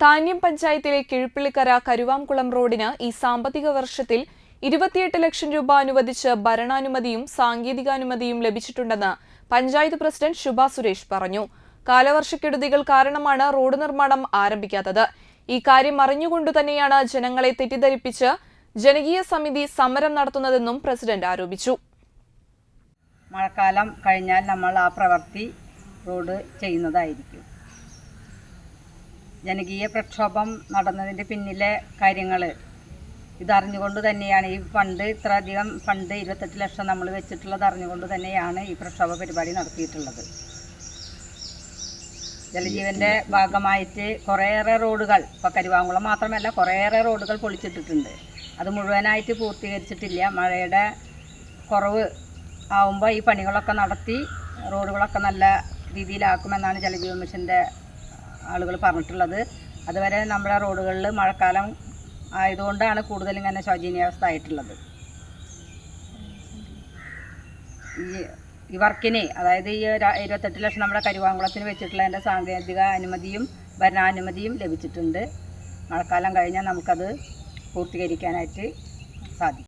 താന്യം പഞ്ചായത്തിലെ കിഴുപ്പിളിക്കര കരുവാംകുളം റോഡിന് ഈ സാമ്പത്തിക വർഷത്തിൽ ഇരുപത്തിയെട്ട് ലക്ഷം രൂപ അനുവദിച്ച് ഭരണാനുമതിയും സാങ്കേതികാനുമതിയും ലഭിച്ചിട്ടുണ്ടെന്ന് പഞ്ചായത്ത് പ്രസിഡന്റ് ശുഭ സുരേഷ് പറഞ്ഞു. കാലവർഷക്കെടുതികൾ കാരണമാണ് റോഡ് നിർമ്മാണം ആരംഭിക്കാത്തത്. ഈ കാര്യം അറിഞ്ഞുകൊണ്ടു തന്നെയാണ് ജനങ്ങളെ തെറ്റിദ്ധരിപ്പിച്ച് ജനകീയ സമിതി സമരം നടത്തുന്നതെന്നും പ്രസിഡന്റ് ആരോപിച്ചു. മഴക്കാലം കഴിഞ്ഞാൽ നമ്മൾ ആ പ്രവൃത്തി റോഡ് ചെയ്യുന്നതായിരിക്കും. ജനകീയ പ്രക്ഷോഭം നടന്നതിന്റെ പിന്നിലെ കാര്യങ്ങൾ ഇതറിഞ്ഞുകൊണ്ട് തന്നെയാണ് ഈ ഫണ്ട് ഇത്രയധികം ഫണ്ട് ഇരുപത്തെട്ട് ലക്ഷം നമ്മൾ വെച്ചിട്ടുള്ളത് അറിഞ്ഞുകൊണ്ട് തന്നെയാണ് ഈ പ്രക്ഷോഭ പരിപാടി നടത്തിയിട്ടുള്ളത്. ജലജീവന്റെ ഭാഗമായിട്ട് കുറേയേറെ റോഡുകൾ ഇപ്പോൾ കരുവാങ്കുളം മാത്രമല്ല കുറേയേറെ റോഡുകൾ പൊളിച്ചിട്ടിട്ടുണ്ട്. അത് മുഴുവനായിട്ട് പൂർത്തീകരിച്ചിട്ടില്ല. മഴയുടെ കുറവ് ആവുമ്പോൾ ഈ പണികളൊക്കെ നടത്തി റോഡുകളൊക്കെ നല്ല രീതിയിലാക്കുമെന്നാണ് ജലജീവൻ മിഷന്റെ ആളുകൾ പറഞ്ഞിട്ടുള്ളത്. അതുവരെ നമ്മുടെ റോഡുകളിൽ മഴക്കാലം ആയതുകൊണ്ടാണ് കൂടുതലും ഇങ്ങനെ ശോചനീയാവസ്ഥ ആയിട്ടുള്ളത് ഈ വർക്കിനെ വർക്കിന് അതായത് ഈ ഇരുപത്തെട്ട് ലക്ഷം നമ്മുടെ കരുവാങ്കുളത്തിന് വെച്ചിട്ടുള്ള എന്റെ സാങ്കേതിക അനുമതിയും ഭരണാനുമതിയും ലഭിച്ചിട്ടുണ്ട്. മഴക്കാലം കഴിഞ്ഞാൽ നമുക്കത് പൂർത്തീകരിക്കാനായിട്ട് സാധിക്കും.